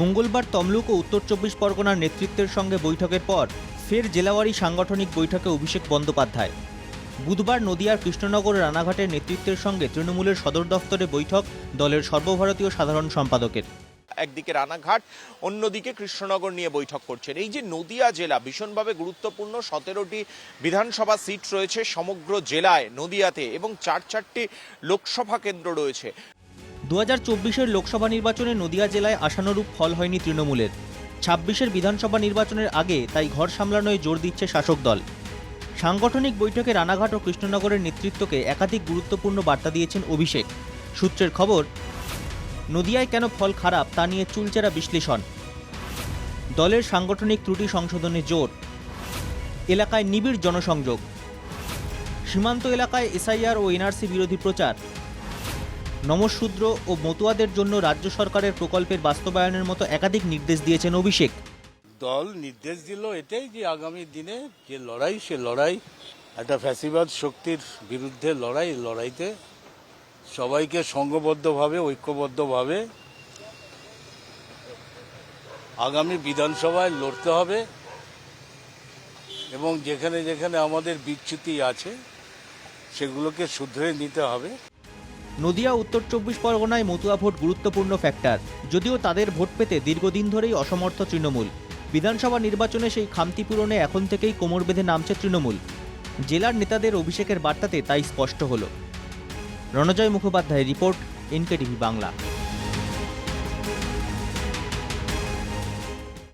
মঙ্গলবার তমলুক ও উত্তর চব্বিশ পরগনার নেতৃত্বের সঙ্গে বৈঠকের পর ফের জেলাওয়ারি সাংগঠনিক বৈঠকে অভিষেক বন্দ্যোপাধ্যায়। বুধবার নদিয়ার কৃষ্ণনগর রানাঘাটের নেতৃত্বের সঙ্গে তৃণমূলের সদর দফতরে বৈঠক দলের সর্বভারতীয় সাধারণ সম্পাদকের। একদিকে রানাঘাট, অন্যদিকে কৃষ্ণনগর নিয়ে বৈঠক করছেন। এই যে নদিয়া জেলা ভীষণভাবে গুরুত্বপূর্ণ, সতেরোটি বিধানসভা সিট রয়েছে সমগ্র জেলায় নদিয়াতে এবং চার চারটি লোকসভা কেন্দ্র রয়েছে। দু হাজার চব্বিশের লোকসভা নির্বাচনে নদিয়া জেলায় আশানুরূপ ফল হয়নি তৃণমূলের। ছাব্বিশের বিধানসভা নির্বাচনের আগে তাই ঘর সামলানোয় জোর দিচ্ছে শাসক দল। সাংগঠনিক বৈঠকে রানাঘাট ও কৃষ্ণনগরের নেতৃত্বকে একাধিক গুরুত্বপূর্ণ বার্তা দিয়েছেন অভিষেক। সূত্রের খবর, নদিয়ায় কেন ফল খারাপ তা নিয়ে চুলচেরা বিশ্লেষণ। দলের সাংগঠনিক ত্রুটি সংশোধনে জোর। এলাকায় নিবিড় জনসংযোগ। সীমান্ত এলাকায় এসআইআর ও এনআরসি বিরোধী প্রচার। নমশূদ্র ও মতুয়াদের জন্য রাজ্য সরকারের প্রকল্পের বাস্তবায়নের মতো একাধিক নির্দেশ দিয়েছেন অভিষেক। দল নির্দেশ দিল এটাই যে আগামী দিনে যে লড়াই, সে লড়াই, একটা ফ্যাসিবাদ শক্তির বিরুদ্ধে লড়াই, লড়াইতে সবাইকে সংঘবদ্ধভাবে ঐক্যবদ্ধভাবে আগামী বিধানসভায় লড়তে হবে এবং যেখানে যেখানে আমাদের বিচ্যুতি আছে, সেগুলোকে শুধরে নিতে হবে। নদিয়া উত্তর চব্বিশ পরগনায় মতুয়া ভোট গুরুত্বপূর্ণ ফ্যাক্টর যদিও তাদের ভোট পেতে দীর্ঘদিন ধরেই অসমর্থ তৃণমূল। বিধানসভা নির্বাচনে সেই খামতি পূরণে এখন থেকেই কোমর বেঁধে নামছে তৃণমূল। জেলার নেতাদের অভিষেকের বার্তাতে তাই স্পষ্ট হল। Ranajoy Mukhopadhyay report, NKTV Bangla.